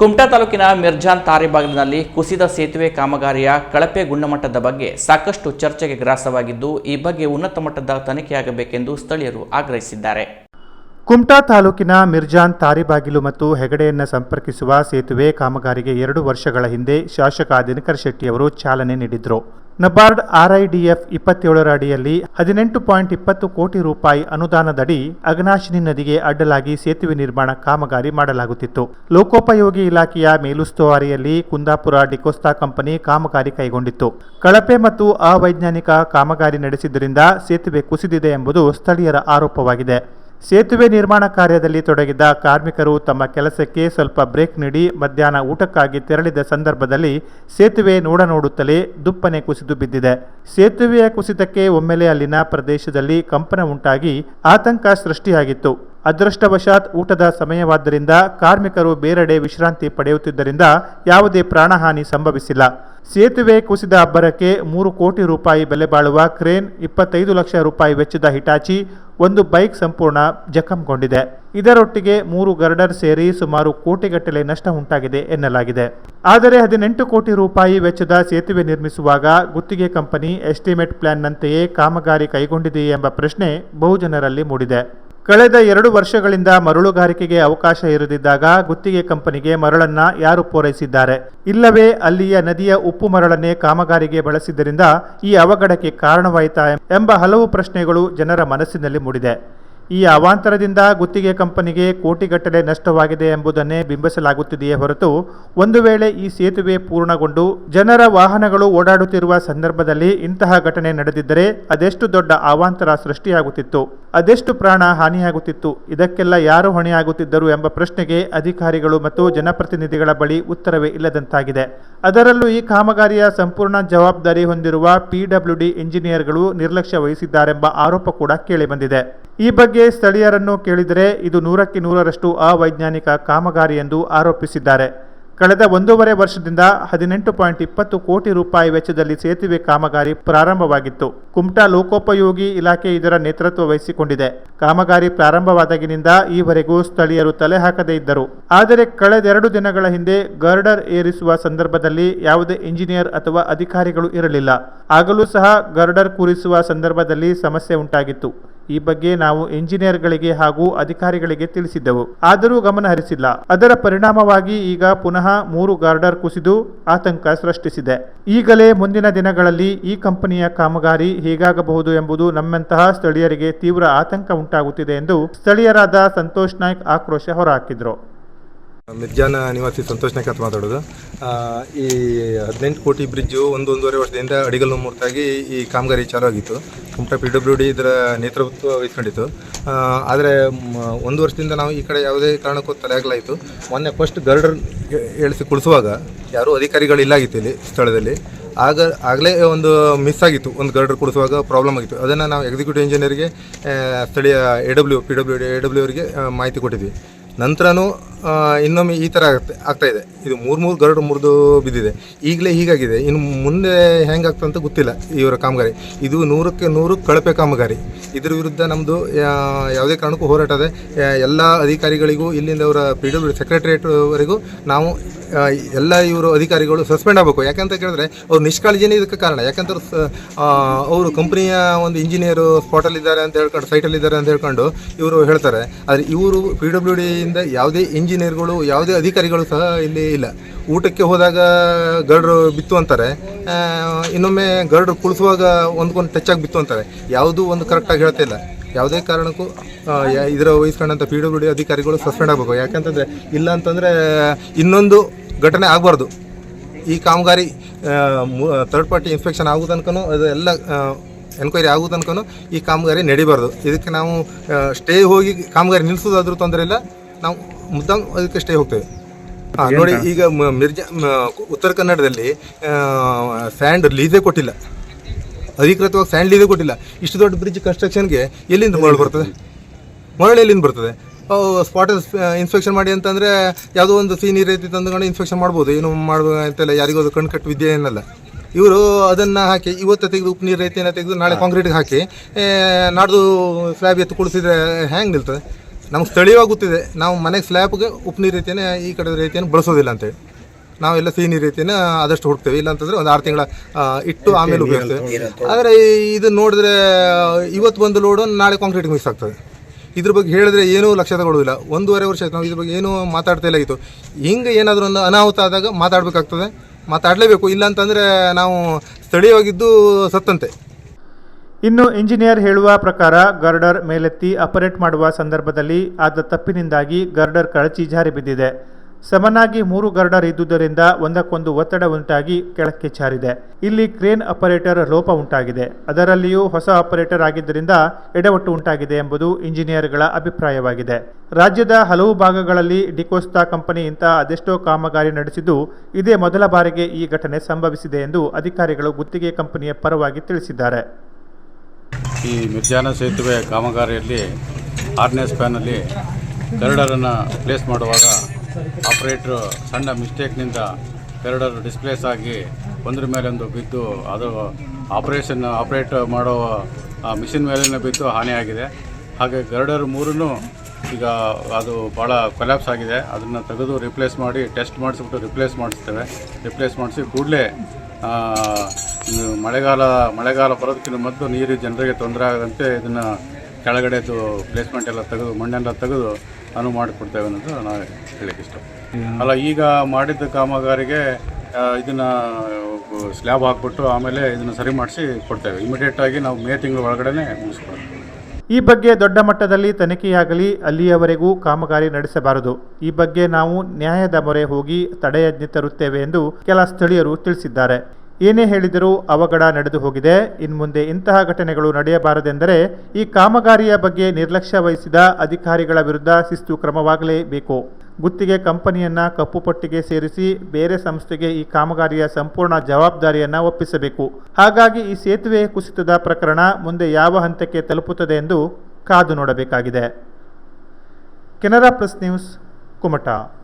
ಕುಮಟಾ ತಾಲೂಕಿನ ಮಿರ್ಜಾನ್ ತಾರಿಬಾಗಿಲಿನಲ್ಲಿ ಕುಸಿದ ಸೇತುವೆ ಕಾಮಗಾರಿಯ ಕಳಪೆ ಗುಣಮಟ್ಟದ ಬಗ್ಗೆ ಸಾಕಷ್ಟು ಚರ್ಚೆಗೆ ಗ್ರಾಸವಾಗಿದ್ದು, ಈ ಬಗ್ಗೆ ಉನ್ನತ ಮಟ್ಟದ ತನಿಖೆಯಾಗಬೇಕೆಂದು ಸ್ಥಳೀಯರು ಆಗ್ರಹಿಸಿದ್ದಾರೆ. ಕುಮಟಾ ತಾಲೂಕಿನ ಮಿರ್ಜಾನ್ ತಾರಿಬಾಗಿಲು ಮತ್ತು ಹೆಗಡೆಯನ್ನು ಸಂಪರ್ಕಿಸುವ ಸೇತುವೆ ಕಾಮಗಾರಿಗೆ ಎರಡು ವರ್ಷಗಳ ಹಿಂದೆ ಶಾಸಕ ದಿನಕರ್ ಶೆಟ್ಟಿಯವರು ಚಾಲನೆ ನೀಡಿದ್ರು. ನಬಾರ್ಡ್ ಆರ್ಐಡಿಎಫ್ ಇಪ್ಪತ್ತೇಳರ ಅಡಿಯಲ್ಲಿ ಹದಿನೆಂಟು ಪಾಯಿಂಟ್ ಇಪ್ಪತ್ತು ಕೋಟಿ ರೂಪಾಯಿ ಅನುದಾನದಡಿ ಅಗ್ನಾಶಿನಿ ನದಿಗೆ ಅಡ್ಡಲಾಗಿ ಸೇತುವೆ ನಿರ್ಮಾಣ ಕಾಮಗಾರಿ ಮಾಡಲಾಗುತ್ತಿತ್ತು. ಲೋಕೋಪಯೋಗಿ ಇಲಾಖೆಯ ಮೇಲುಸ್ತುವಾರಿಯಲ್ಲಿ ಕುಂದಾಪುರ ಡಿಕೋಸ್ತಾ ಕಂಪನಿ ಕಾಮಗಾರಿ ಕೈಗೊಂಡಿತ್ತು. ಕಳಪೆ ಮತ್ತು ಅವೈಜ್ಞಾನಿಕ ಕಾಮಗಾರಿ ನಡೆಸಿದ್ದರಿಂದ ಸೇತುವೆ ಕುಸಿದಿದೆ ಎಂಬುದು ಸ್ಥಳೀಯರ ಆರೋಪವಾಗಿದೆ. ಸೇತುವೆ ನಿರ್ಮಾಣ ಕಾರ್ಯದಲ್ಲಿ ತೊಡಗಿದ್ದ ಕಾರ್ಮಿಕರು ತಮ್ಮ ಕೆಲಸಕ್ಕೆ ಸ್ವಲ್ಪ ಬ್ರೇಕ್ ನೀಡಿ ಮಧ್ಯಾಹ್ನ ಊಟಕ್ಕಾಗಿ ತೆರಳಿದ ಸಂದರ್ಭದಲ್ಲಿ ಸೇತುವೆ ನೋಡ ನೋಡುತ್ತಲೇ ದುಪ್ಪನೆ ಕುಸಿದು ಬಿದ್ದಿದೆ. ಸೇತುವೆಯ ಕುಸಿತಕ್ಕೆ ಒಮ್ಮೆಲೆ ಅಲ್ಲಿನ ಪ್ರದೇಶದಲ್ಲಿ ಕಂಪನ ಉಂಟಾಗಿ ಆತಂಕ ಸೃಷ್ಟಿಯಾಗಿತ್ತು. ಅದೃಷ್ಟವಶಾತ್ ಊಟದ ಸಮಯವಾದ್ದರಿಂದ ಕಾರ್ಮಿಕರು ಬೇರೆಡೆ ವಿಶ್ರಾಂತಿ ಪಡೆಯುತ್ತಿದ್ದರಿಂದ ಯಾವುದೇ ಪ್ರಾಣಹಾನಿ ಸಂಭವಿಸಿಲ್ಲ. ಸೇತುವೆ ಕುಸಿದ ಅಬ್ಬರಕ್ಕೆ ಮೂರು ಕೋಟಿ ರೂಪಾಯಿ ಬೆಲೆ ಬಾಳುವ ಕ್ರೇನ್, ಇಪ್ಪತ್ತೈದು ಲಕ್ಷ ರೂಪಾಯಿ ವೆಚ್ಚದ ಹಿಟಾಚಿ ಒಂದು ಬೈಕ್ ಸಂಪೂರ್ಣ ಜಖಂಗೊಂಡಿದೆ. ಇದರೊಟ್ಟಿಗೆ ಮೂರು ಗರ್ಡರ್ ಸೇರಿ ಸುಮಾರು ಕೋಟಿಗಟ್ಟಲೆ ನಷ್ಟ ಉಂಟಾಗಿದೆ ಎನ್ನಲಾಗಿದೆ. ಆದರೆ ಹದಿನೆಂಟು ಕೋಟಿ ರೂಪಾಯಿ ವೆಚ್ಚದ ಸೇತುವೆ ನಿರ್ಮಿಸುವಾಗ ಗುತ್ತಿಗೆ ಕಂಪನಿ ಎಸ್ಟಿಮೇಟ್ ಪ್ಲಾನ್ನಂತೆಯೇ ಕಾಮಗಾರಿ ಕೈಗೊಂಡಿದೆಯೇ ಎಂಬ ಪ್ರಶ್ನೆ ಬಹುಜನರಲ್ಲಿ ಮೂಡಿದೆ. ಕಳೆದ ಎರಡು ವರ್ಷಗಳಿಂದ ಮರಳುಗಾರಿಕೆಗೆ ಅವಕಾಶ ಇರದಿದ್ದಾಗ ಗುತ್ತಿಗೆ ಕಂಪನಿಗೆ ಮರಳನ್ನ ಯಾರು ಪೂರೈಸಿದ್ದಾರೆ? ಇಲ್ಲವೇ ಅಲ್ಲಿಯ ನದಿಯ ಉಪ್ಪು ಮರಳನ್ನೇ ಕಾಮಗಾರಿಗೆ ಬಳಸಿದ್ದರಿಂದ ಈ ಅವಘಡಕ್ಕೆ ಕಾರಣವಾಯಿತಾ ಎಂಬ ಹಲವು ಪ್ರಶ್ನೆಗಳು ಜನರ ಮನಸ್ಸಿನಲ್ಲಿ ಮೂಡಿದೆ. ಈ ಅವಾಂತರದಿಂದ ಗುತ್ತಿಗೆ ಕಂಪನಿಗೆ ಕೋಟಿಗಟ್ಟಲೆ ನಷ್ಟವಾಗಿದೆ ಎಂಬುದನ್ನೇ ಬಿಂಬಿಸಲಾಗುತ್ತಿದೆಯೇ ಹೊರತು ಒಂದು ವೇಳೆ ಈ ಸೇತುವೆ ಪೂರ್ಣಗೊಂಡು ಜನರ ವಾಹನಗಳು ಓಡಾಡುತ್ತಿರುವ ಸಂದರ್ಭದಲ್ಲಿ ಇಂತಹ ಘಟನೆ ನಡೆದಿದ್ದರೆ ಅದೆಷ್ಟು ದೊಡ್ಡ ಅವಾಂತರ ಸೃಷ್ಟಿಯಾಗುತ್ತಿತ್ತು, ಅದೆಷ್ಟು ಪ್ರಾಣ ಹಾನಿಯಾಗುತ್ತಿತ್ತು, ಇದಕ್ಕೆಲ್ಲ ಯಾರು ಹೊಣೆಯಾಗುತ್ತಿದ್ದರು ಎಂಬ ಪ್ರಶ್ನೆಗೆ ಅಧಿಕಾರಿಗಳು ಮತ್ತು ಜನಪ್ರತಿನಿಧಿಗಳ ಬಳಿ ಉತ್ತರವೇ ಇಲ್ಲದಂತಾಗಿದೆ. ಅದರಲ್ಲೂ ಈ ಕಾಮಗಾರಿಯ ಸಂಪೂರ್ಣ ಜವಾಬ್ದಾರಿ ಹೊಂದಿರುವ ಪಿಡಬ್ಲ್ಯೂಡಿ ಇಂಜಿನಿಯರ್ಗಳು ನಿರ್ಲಕ್ಷ್ಯ ವಹಿಸಿದ್ದಾರೆಂಬ ಆರೋಪ ಕೂಡ ಕೇಳಿಬಂದಿದೆ. ಈ ಬಗ್ಗೆ ಸ್ಥಳೀಯರನ್ನು ಕೇಳಿದರೆ ಇದು ನೂರಕ್ಕೆ ನೂರರಷ್ಟು ಅವೈಜ್ಞಾನಿಕ ಕಾಮಗಾರಿ ಎಂದು ಆರೋಪಿಸಿದ್ದಾರೆ. ಕಳೆದ ಒಂದೂವರೆ ವರ್ಷದಿಂದ ಹದಿನೆಂಟು ಪಾಯಿಂಟ್ ಇಪ್ಪತ್ತು ಕೋಟಿ ರೂಪಾಯಿ ವೆಚ್ಚದಲ್ಲಿ ಸೇತುವೆ ಕಾಮಗಾರಿ ಪ್ರಾರಂಭವಾಗಿತ್ತು. ಕುಮಟಾ ಲೋಕೋಪಯೋಗಿ ಇಲಾಖೆ ಇದರ ನೇತೃತ್ವ ವಹಿಸಿಕೊಂಡಿದೆ. ಕಾಮಗಾರಿ ಪ್ರಾರಂಭವಾದಾಗಿನಿಂದ ಈವರೆಗೂ ಸ್ಥಳೀಯರು ತಲೆ ಹಾಕದೇ ಇದ್ದರು. ಆದರೆ ಕಳೆದೆರಡು ದಿನಗಳ ಹಿಂದೆ ಗರ್ಡರ್ ಏರಿಸುವ ಸಂದರ್ಭದಲ್ಲಿ ಯಾವುದೇ ಇಂಜಿನಿಯರ್ ಅಥವಾ ಅಧಿಕಾರಿಗಳು ಇರಲಿಲ್ಲ. ಆಗಲೂ ಸಹ ಗರ್ಡರ್ ಕೂರಿಸುವ ಸಂದರ್ಭದಲ್ಲಿ ಸಮಸ್ಯೆ ಉಂಟಾಗಿತ್ತು. ಈ ಬಗ್ಗೆ ನಾವು ಇಂಜಿನಿಯರ್ಗಳಿಗೆ ಹಾಗೂ ಅಧಿಕಾರಿಗಳಿಗೆ ತಿಳಿಸಿದ್ದೆವು. ಆದರೂ ಗಮನ ಹರಿಸಿಲ್ಲ ಅದರ ಪರಿಣಾಮವಾಗಿ ಈಗ ಪುನಃ ಮೂರು ಗಾರ್ಡರ್ ಕುಸಿದು ಆತಂಕ ಸೃಷ್ಟಿಸಿದೆ. ಈಗಲೇ ಮುಂದಿನ ದಿನಗಳಲ್ಲಿ ಈ ಕಂಪನಿಯ ಕಾಮಗಾರಿ ಹೇಗಾಗಬಹುದು ಎಂಬುದು ನಮ್ಮಂತಹ ಸ್ಥಳೀಯರಿಗೆ ತೀವ್ರ ಆತಂಕ ಉಂಟಾಗುತ್ತಿದೆ ಎಂದು ಸ್ಥಳೀಯರಾದ ಸಂತೋಷ್ ನಾಯ್ಕ್ ಆಕ್ರೋಶ ಹೊರಹಾಕಿದ್ರು. ಮಿರ್ಜಾನ ನಿವಾಸಿ ಸಂತೋಷ್ ನಾಯ್ಕ ಮಾತಾಡೋದು. ಈ ಹದಿನೆಂಟು ಕೋಟಿ ಬ್ರಿಡ್ಜು ಒಂದು ಒಂದೂವರೆ ವರ್ಷದಿಂದ ಅಡಿಗಲ್ಲು ಮೂರ್ತಾಗಿ ಈ ಕಾಮಗಾರಿ ಚಾಲೂ ಆಗಿತ್ತು. ಕುಮಟಾ ಪಿ ಡಬ್ಲ್ಯೂ ಡಿ ಇದರ ನೇತೃತ್ವ ವಹಿಸ್ಕೊಂಡಿತ್ತು. ಆದರೆ ಒಂದು ವರ್ಷದಿಂದ ನಾವು ಈ ಕಡೆ ಯಾವುದೇ ಕಾರಣಕ್ಕೂ ತಲೆಯಾಗಲಾಯಿತು ಮೊನ್ನೆ ಫಸ್ಟ್ ಗರ್ಡರ್ ಇಳಿಸಿ ಕುಳಿಸುವಾಗ ಯಾರೂ ಅಧಿಕಾರಿಗಳು ಇಲ್ಲಾಗಿತ್ತು ಇಲ್ಲಿ ಸ್ಥಳದಲ್ಲಿ. ಆಗ, ಆಗಲೇ ಒಂದು ಮಿಸ್ ಆಗಿತ್ತು. ಒಂದು ಗರ್ಡರ್ ಕೊಡಿಸುವಾಗ ಪ್ರಾಬ್ಲಮ್ ಆಗಿತ್ತು. ಅದನ್ನು ನಾವು ಎಕ್ಸಿಕ್ಯೂಟಿವ್ ಇಂಜಿನಿಯರ್ಗೆ ಸ್ಥಳೀಯ A W P W A W ಅವರಿಗೆ ಮಾಹಿತಿ ಕೊಟ್ಟಿದ್ವಿ. ನಂತರನೂ ಇನ್ನೊಮ್ಮೆ ಈ ಥರ ಆಗುತ್ತೆ ಆಗ್ತಾ ಇದೆ. ಇದು ಮೂರು ಮೂರು ಗರಡು ಮುರಿದು ಬಿದ್ದಿದೆ. ಈಗಲೇ ಹೀಗಾಗಿದೆ. ಇನ್ನು ಮುಂದೆ ಹೆಂಗಾಗ್ತದೆ ಅಂತ ಗೊತ್ತಿಲ್ಲ ಇವರ ಕಾಮಗಾರಿ. ಇದು ನೂರಕ್ಕೆ ನೂರು ಕಳಪೆ ಕಾಮಗಾರಿ. ಇದ್ರ ವಿರುದ್ಧ ನಮ್ಮದು ಯಾವುದೇ ಕಾರಣಕ್ಕೂ ಹೋರಾಟ ಇದೆ ಆ, ಎಲ್ಲ ಅಧಿಕಾರಿಗಳಿಗೂ ಇಲ್ಲಿಂದ ಅವರ ಪಿ ಡಬ್ಲ್ಯೂ ಸೆಕ್ರೆಟರಿಯೇಟ್ವರೆಗೂ ನಾವು ಎಲ್ಲ ಇವರು ಅಧಿಕಾರಿಗಳು ಸಸ್ಪೆಂಡ್ ಆಗಬೇಕು. ಯಾಕಂತ ಕೇಳಿದ್ರೆ ಅವ್ರು ನಿಷ್ಕಾಳಜಿನೇ ಇದಕ್ಕೆ ಕಾರಣ. ಯಾಕಂದ್ರೆ ಅವರು ಕಂಪ್ನಿಯ ಒಂದು ಇಂಜಿನಿಯರು ಸ್ಪಾಟಲ್ಲಿದ್ದಾರೆ ಅಂತ ಹೇಳ್ಕೊಂಡು ಸೈಟಲ್ಲಿದ್ದಾರೆ ಅಂತ ಹೇಳ್ಕೊಂಡು ಇವರು ಹೇಳ್ತಾರೆ. ಆದರೆ ಇವರು ಪಿ ಡಬ್ಲ್ಯೂ ಡಿಯಿಂದ ಯಾವುದೇ ಇಂಜಿನಿಯರ್ಗಳು, ಯಾವುದೇ ಅಧಿಕಾರಿಗಳು ಸಹ ಇಲ್ಲಿ ಇಲ್ಲ. ಊಟಕ್ಕೆ ಹೋದಾಗ ಗರ್ಡ್ರು ಬಿತ್ತು ಅಂತಾರೆ. ಇನ್ನೊಮ್ಮೆ ಗರ್ಡ್ರು ಕುಳಿಸುವಾಗ ಒಂದ್ಕೊಂಡು ಟಚ್ ಆಗಿ ಬಿತ್ತು ಅಂತಾರೆ. ಯಾವುದೂ ಒಂದು ಕರೆಕ್ಟಾಗಿ ಹೇಳ್ತಾ ಇಲ್ಲ. ಯಾವುದೇ ಕಾರಣಕ್ಕೂ ಇದರ ವಹಿಸ್ಕೊಂಡಂಥ ಪಿ ಡಬ್ಲ್ಯೂ ಡಿ ಅಧಿಕಾರಿಗಳು ಸಸ್ಪೆಂಡ್ ಆಗಬೇಕು. ಯಾಕಂತಂದರೆ, ಇಲ್ಲ ಅಂತಂದರೆ ಇನ್ನೊಂದು ಘಟನೆ ಆಗಬಾರ್ದು. ಈ ಕಾಮಗಾರಿ ಥರ್ಡ್ ಪಾರ್ಟಿ ಇನ್ಸ್ಪೆಕ್ಷನ್ ಆಗೋ ತನಕನೂ ಎಲ್ಲ ಎನ್ಕ್ವೈರಿ ಆಗೋ ತನಕನೂ ಈ ಕಾಮಗಾರಿ ನಡಿಬಾರ್ದು. ಇದಕ್ಕೆ ನಾವು ಸ್ಟೇ ಹೋಗಿ ಕಾಮಗಾರಿ ನಿಲ್ಲಿಸೋದಾದ್ರೂ ತೊಂದರೆ ಇಲ್ಲ. ನಾವು ಮುದ್ದಾಂ ಅದಕ್ಕಷ್ಟೇ ಹೋಗ್ತೇವೆ. ಹಾಂ ನೋಡಿ ಈಗ ಮಿರ್ಜಾ ಉತ್ತರ ಕನ್ನಡದಲ್ಲಿ ಸ್ಯಾಂಡ್ ಲೀಸೇ ಕೊಟ್ಟಿಲ್ಲ. ಅಧಿಕೃತವಾಗಿ ಸ್ಯಾಂಡ್ ಲೀಸೇ ಕೊಟ್ಟಿಲ್ಲ. ಇಷ್ಟು ದೊಡ್ಡ ಬ್ರಿಡ್ಜ್ ಕನ್ಸ್ಟ್ರಕ್ಷನ್ಗೆ ಎಲ್ಲಿಂದ ಮರಳು ಬರ್ತದೆ? ಮರಳು ಎಲ್ಲಿಂದ ಬರ್ತದೆ? ಸ್ಪಾಟ್ ಇನ್ಸ್ಪೆಕ್ಷನ್ ಮಾಡಿ ಅಂತಂದರೆ ಯಾವುದೋ ಒಂದು ಸೀನ್ ರೀತಿ ತಂದುಕೊಂಡು ಇನ್ಸ್ಪೆಕ್ಷನ್ ಮಾಡ್ಬೋದು. ಏನು ಮಾಡ್ಬೋದು ಅಂತೆಲ್ಲ ಯಾರಿಗೂ ಅದು ಕಣ್ಣು ಕಟ್ಟು ವಿದ್ಯೆ ಏನಲ್ಲ. ಇವರು ಅದನ್ನು ಹಾಕಿ ಇವತ್ತು ತೆಗೆದು ಉಪ್ಪು ನೀರು ರೈತಿನ ತೆಗೆದು ನಾಳೆ ಕಾಂಕ್ರೀಟ್ಗೆ ಹಾಕಿ ನಾಡ್ದು ಸ್ಲ್ಯಾಬ್ ಎತ್ತು ಕುಡಿಸಿದ್ರೆ ಹ್ಯಾಂಗೆ ನಿಲ್ತದೆ. ನಮ್ಗೆ ಸ್ಥಳೀಯವಾಗಿ ಗೊತ್ತಿದೆ. ನಾವು ಮನೆಗೆ ಸ್ಲ್ಯಾಬ್ಗೆ ಉಪ್ಪು ನೀರು ರೀತಿಯೇ ಈ ಕಡೆ ರೀತಿಯನ್ನು ಬಳಸೋದಿಲ್ಲ ಅಂತೇಳಿ. ನಾವೆಲ್ಲ ಸಿಹಿ ನೀರು ರೀತಿಯೇ ಆದಷ್ಟು ಹುಡ್ತೇವೆ. ಇಲ್ಲಾಂತಂದರೆ ಒಂದು ಆರು ತಿಂಗಳ ಇಟ್ಟು ಆಮೇಲೆ ಉಪಯೋಗಿಸ್ತೇವೆ ಆದರೆ ಇದು ನೋಡಿದ್ರೆ, ಇವತ್ತು ಒಂದು ಲೋಡು ನಾಳೆ ಕಾಂಕ್ರೀಟ್ ಮಿಕ್ಸ್ ಆಗ್ತದೆ. ಇದ್ರ ಬಗ್ಗೆ ಹೇಳಿದ್ರೆ ಏನೂ ಲಕ್ಷ್ಯ ತಗೊಳ್ಳೋದಿಲ್ಲ ಒಂದೂವರೆ ವರ್ಷ ಆಯ್ತು. ನಾವು ಇದ್ರ ಬಗ್ಗೆ ಏನೂ ಮಾತಾಡ್ತಾ ಇಲ್ಲ ಆಗಿತ್ತು ಹಿಂಗೆ ಏನಾದರೂ ಒಂದು ಅನಾಹುತ ಆದಾಗ ಮಾತಾಡಬೇಕಾಗ್ತದೆ. ಮಾತಾಡಲೇಬೇಕು. ಇಲ್ಲ ಅಂತಂದರೆ ನಾವು ಸ್ಥಳೀಯವಾಗಿದ್ದು ಸತ್ತಂತೆ. ಇನ್ನು ಇಂಜಿನಿಯರ್ ಹೇಳುವ ಪ್ರಕಾರ ಗರ್ಡರ್ ಮೇಲೆತ್ತಿ ಆಪರೇಟ್ ಮಾಡುವ ಸಂದರ್ಭದಲ್ಲಿ ಆದ ತಪ್ಪಿನಿಂದಾಗಿ ಗರ್ಡರ್ ಕಳಚಿ ಜಾರಿ ಬಿದ್ದಿದೆ. ಸಮನಾಗಿ ಮೂರು ಗರ್ಡರ್ ಇದ್ದುದರಿಂದ ಒಂದಕ್ಕೊಂದು ಒತ್ತಡ ಉಂಟಾಗಿ ಕೆಳಕ್ಕೆ ಚಾರಿದೆ. ಇಲ್ಲಿ ಕ್ರೇನ್ ಆಪರೇಟರ್ ಲೋಪ ಉಂಟಾಗಿದೆ. ಅದರಲ್ಲಿಯೂ ಹೊಸ ಆಪರೇಟರ್ ಆಗಿದ್ದರಿಂದ ಎಡವಟ್ಟು ಉಂಟಾಗಿದೆ ಎಂಬುದು ಇಂಜಿನಿಯರ್ಗಳ ಅಭಿಪ್ರಾಯವಾಗಿದೆ. ರಾಜ್ಯದ ಹಲವು ಭಾಗಗಳಲ್ಲಿ ಡಿಕೋಸ್ತಾ ಕಂಪನಿ ಇಂತಹ ಅದೆಷ್ಟೋ ಕಾಮಗಾರಿ ನಡೆಸಿದ್ದು ಇದೇ ಮೊದಲ ಬಾರಿಗೆ ಈ ಘಟನೆ ಸಂಭವಿಸಿದೆ ಎಂದು ಅಧಿಕಾರಿಗಳು ಗುತ್ತಿಗೆ ಕಂಪನಿಯ ಪರವಾಗಿ ತಿಳಿಸಿದ್ದಾರೆ. ಈ ಮಿರ್ಜಾನ ಸೇತುವೆ ಕಾಮಗಾರಿಯಲ್ಲಿ ಆರನೇ ಸ್ಪ್ಯಾನಲ್ಲಿ ಕರಡರನ್ನು ಪ್ಲೇಸ್ ಮಾಡುವಾಗ ಆಪ್ರೇಟ್ರು ಸಣ್ಣ ಮಿಸ್ಟೇಕ್ನಿಂದ ಕರಡರ್ ಡಿಸ್ಪ್ಲೇಸ್ ಆಗಿ ಒಂದ್ರ ಮೇಲೊಂದು ಬಿದ್ದು ಅದು ಆಪ್ರೇಷನ್, ಆಪ್ರೇಟ್ ಮಾಡೋ ಮಿಷಿನ್ ಮೇಲೇ ಬಿದ್ದು ಹಾನಿಯಾಗಿದೆ. ಹಾಗೆ ಗರ್ಡರ್ ಮೂರೂ ಈಗ ಅದು ಭಾಳ ಕೊಲ್ಯಾಪ್ಸ್ ಆಗಿದೆ. ಅದನ್ನು ತೆಗೆದು ರಿಪ್ಲೇಸ್ ಮಾಡಿ, ಟೆಸ್ಟ್ ಮಾಡಿಸ್ಬಿಟ್ಟು ರಿಪ್ಲೇಸ್ ಮಾಡಿಸ್ತೇವೆ. ರಿಪ್ಲೇಸ್ ಮಾಡಿಸಿ ಕೂಡಲೇ ಮಳೆಗಾಲ ಮಳೆಗಾಲ ಬರೋದಕ್ಕಿಂತ ಮೊದಲು ನೀರು ಜನರಿಗೆ ತೊಂದರೆ ಆಗದಂತೆ ಇದನ್ನು ಕೆಳಗಡೆದು ಪ್ಲೇಸ್ಮೆಂಟ್ ಎಲ್ಲ ತೆಗೆದು ಮಣ್ಣೆಲ್ಲ ತೆಗೆದು ಅನುವು ಮಾಡಿಕೊಡ್ತೇವೆ ಅನ್ನೋದು ನಾವು ಹೇಳಕ್ಕೆ ಇಷ್ಟ. ಅಲ್ಲ ಈಗ ಮಾಡಿದ್ದ ಕಾಮಗಾರಿಗೆ ಇದನ್ನು ಸ್ಲ್ಯಾಬ್ ಹಾಕ್ಬಿಟ್ಟು ಆಮೇಲೆ ಇದನ್ನು ಸರಿ ಮಾಡಿಸಿ ಕೊಡ್ತೇವೆ. ಇಮಿಡಿಯೇಟಾಗಿ ನಾವು ಮೇ ತಿಂಗಳ ಒಳಗಡೆ ಮುಗಿಸ್ಕೊಡ್ತೇವೆ ಈ ಬಗ್ಗೆ ದೊಡ್ಡ ಮಟ್ಟದಲ್ಲಿ ತನಿಖೆಯಾಗಲಿ ಅಲ್ಲಿಯವರೆಗೂ ಕಾಮಗಾರಿ ನಡೆಸಬಾರದು. ಈ ಬಗ್ಗೆ ನಾವು ನ್ಯಾಯದ ಮೊರೆ ಹೋಗಿ ತಡೆಯಜ್ಞೆ ತರುತ್ತೇವೆ ಎಂದು ಕೆಲ ಸ್ಥಳೀಯರು ತಿಳಿಸಿದ್ದಾರೆ. ಏನೇ ಹೇಳಿದರೂ ಅವಘಡ ನಡೆದು ಹೋಗಿದೆ. ಇನ್ಮುಂದೆ ಇಂತಹ ಘಟನೆಗಳು ನಡೆಯಬಾರದೆಂದರೆ ಈ ಕಾಮಗಾರಿಯ ಬಗ್ಗೆ ನಿರ್ಲಕ್ಷ್ಯ ವಹಿಸಿದ ಅಧಿಕಾರಿಗಳ ವಿರುದ್ಧ ಶಿಸ್ತು ಕ್ರಮವಾಗಲೇಬೇಕು. ಗುತ್ತಿಗೆ ಕಂಪನಿಯನ್ನ ಕಪ್ಪು ಪಟ್ಟಿಗೆ ಸೇರಿಸಿ ಬೇರೆ ಸಂಸ್ಥೆಗೆ ಈ ಕಾಮಗಾರಿಯ ಸಂಪೂರ್ಣ ಜವಾಬ್ದಾರಿಯನ್ನು ಒಪ್ಪಿಸಬೇಕು. ಹಾಗಾಗಿ ಈ ಸೇತುವೆ ಕುಸಿತದ ಪ್ರಕರಣ ಮುಂದೆ ಯಾವ ಹಂತಕ್ಕೆ ತಲುಪುತ್ತದೆ ಎಂದು ಕಾದು ನೋಡಬೇಕಾಗಿದೆ. Canara press news, Kumta.